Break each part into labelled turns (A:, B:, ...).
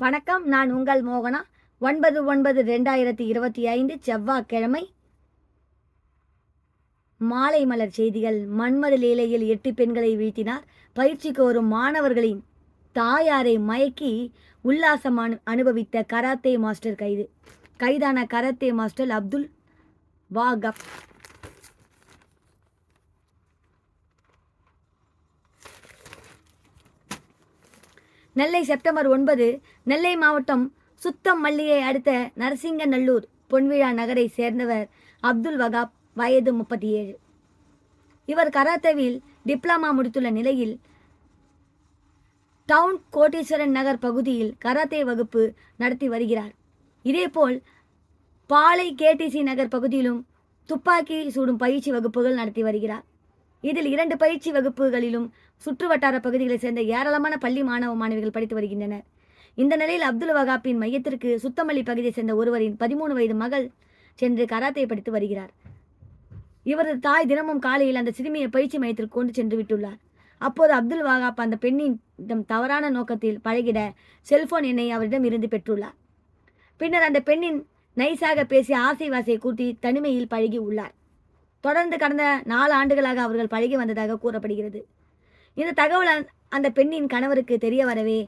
A: வணக்கம் நான் உங்கள் மோகனா. ஒன்பது ஒன்பது ரெண்டாயிரத்தி இருபத்தி ஐந்து செவ்வாய்க்கிழமை மாலை மலர் செய்திகள். மன்மத லீலையில் எட்டு பெண்களை வீழ்த்தினார். பயிற்சிக்கு வரும் மாணவர்களின் தாயாரை மயக்கி உல்லாசம் அனு அனுபவித்த கராத்தே மாஸ்டர் கைது. கைதான karate master Abdul Wahab Nellai September ஒன்பது நெல்லை மாவட்டம் சுத்தம் மல்லியை அடுத்த நரசிங்கநல்லூர் பொன்விழா நகரை சேர்ந்தவர் அப்துல் வகாப் வயது முப்பத்தி ஏழு இவர் கராத்தேவில் டிப்ளமா முடித்துள்ள நிலையில் டவுன் கோட்டீஸ்வரன் நகர் பகுதியில் கராத்தே வகுப்பு நடத்தி வருகிறார். இதேபோல் பாலை கேடிசி நகர் பகுதியிலும் துப்பாக்கி சூடும் பயிற்சி வகுப்புகள் நடத்தி வருகிறார். இதில் இரண்டு பயிற்சி வகுப்புகளிலும் சுற்றுவட்டார பகுதிகளைச் சேர்ந்த ஏராளமான பள்ளி மாணவ மாணவிகள் படித்து வருகின்றனர். இந்த நிலையில் அப்துல் வகாப்பின் மையத்திற்கு சுத்தமல்லி பகுதியைச் சேர்ந்த ஒருவரின் பதிமூணு வயது மகள் சென்று கராத்தே படித்து வருகிறார். இவரது தாய் தினமும் காலையில் அந்த சிறுமியை பயிற்சி மையத்திற்கு கொண்டு சென்று விட்டுள்ளார். அப்போது அப்துல் வகாப் அந்த பெண்ணின் தவறான நோக்கத்தில் பழகிட செல்போன் எண்ணை அவரிடம் இருந்து பெற்றுள்ளார். பின்னர் அந்த பெண்ணின் நைஸாக பேசி ஆசை வாசையை கூட்டி தனிமையில் பழகி உள்ளார். தொடர்ந்து கடந்த நாலு ஆண்டுகளாக அவர்கள் பழகி வந்ததாக கூறப்படுகிறது. இந்த தகவல் அந்த பெண்ணின் கணவருக்கு தெரிய வரவே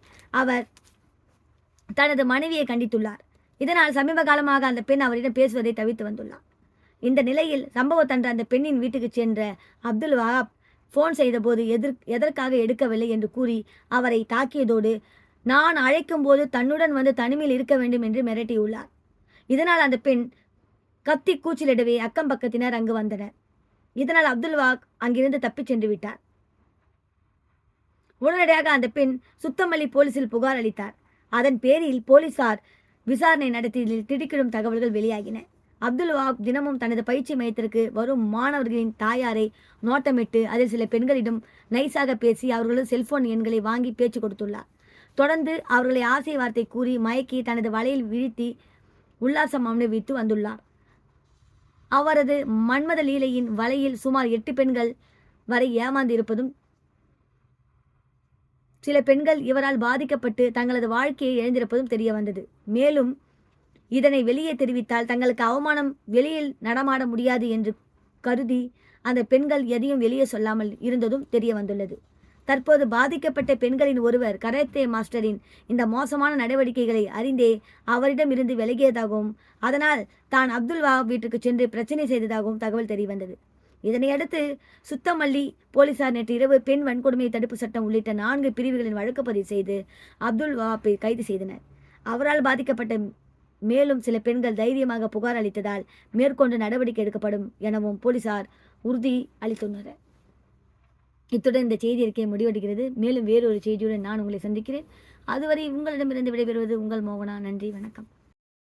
A: அவர் தனது மனைவியை கண்டித்துள்ளார். இதனால் சமீப காலமாக அந்த பெண் அவரிடம் பேசுவதை தவிர்த்து வந்துள்ளார். இந்த நிலையில் சம்பவத்தன்று அந்த பெண்ணின் வீட்டுக்கு சென்ற அப்துல் வஹாப் ஃபோன் செய்தபோது எதிர் எதற்காக எடுக்கவில்லை என்று கூறி அவரை தாக்கியதோடு நான் அழைக்கும் போது தன்னுடன் வந்து தனிமையில் இருக்க வேண்டும் என்று மிரட்டியுள்ளார். இதனால் அந்த பெண் கத்தி கூச்சலிடவே அக்கம் பக்கத்தினர் அங்கு வந்தனர். இதனால் அப்துல் வாக் அங்கிருந்து தப்பிச் சென்று விட்டார். உடனடியாக அந்த பெண் சுத்தமல்லி போலீசில் புகார் அளித்தார். அதன் பேரில் போலீசார் விசாரணை நடத்தியதில் திடுக்கிடும் தகவல்கள் வெளியாகின. அப்துல் வாக் தினமும் தனது பயிற்சி மையத்திற்கு வரும் மாணவர்களின் தாயாரை நோட்டமிட்டு அதில் சில பெண்களிடம் நைஸாக பேசி அவர்களது செல்போன் எண்களை வாங்கி பேச்சு கொடுத்துள்ளார். தொடர்ந்து அவர்களை ஆசை வார்த்தை கூறி மயக்கி தனது வலையில் வீழ்த்தி உல்லாசம் அனுபவித்து வந்துள்ளார். அவரது மன்மத லீலையின் வலையில் சுமார் எட்டு பெண்கள் வரை ஏமாந்து இருப்பதும் சில பெண்கள் இவரால் பாதிக்கப்பட்டு தங்களது வாழ்க்கையை இழந்திருப்பதும் தெரிய வந்தது மேலும் இதனை வெளியே தெரிவித்தால் தங்களுக்கு அவமானம் வெளியில் நடமாட முடியாது என்று கருதி அந்த பெண்கள் எதையும் வெளியே சொல்லாமல் இருந்ததும் தெரிய வந்துள்ளது தற்போது பாதிக்கப்பட்ட பெண்களின் ஒருவர் கராத்தே மாஸ்டரின் இந்த மோசமான நடவடிக்கைகளை அறிந்தே அவரிடம் இருந்து விலகியதாகவும் அதனால் தான் அப்துல் வஹாப் வீட்டுக்கு சென்று பிரச்சனை செய்ததாகவும் தகவல் தெரியவந்தது. இதனையடுத்து சுத்தமல்லி போலீசார் நேற்று இரவு பெண் வன்கொடுமை தடுப்பு சட்டம் உள்ளிட்ட நான்கு பிரிவுகளின் வழக்கு பதிவு செய்து அப்துல் வஹாப்பை கைது செய்தனர். அவரால் பாதிக்கப்பட்ட மேலும் சில பெண்கள் தைரியமாக புகார் அளித்ததால் மேற்கொண்டு நடவடிக்கை எடுக்கப்படும் எனவும் போலீசார் உறுதி அளித்துள்ளனர். இத்துடன் இந்த செய்தி அறிக்கை முடிவடைகிறது. மேலும் வேறொரு செய்தியுடன் நான் உங்களை சந்திக்கிறேன். அதுவரை உங்களிடமிருந்து விடைபெறுவது உங்கள் மோகனா. நன்றி வணக்கம்.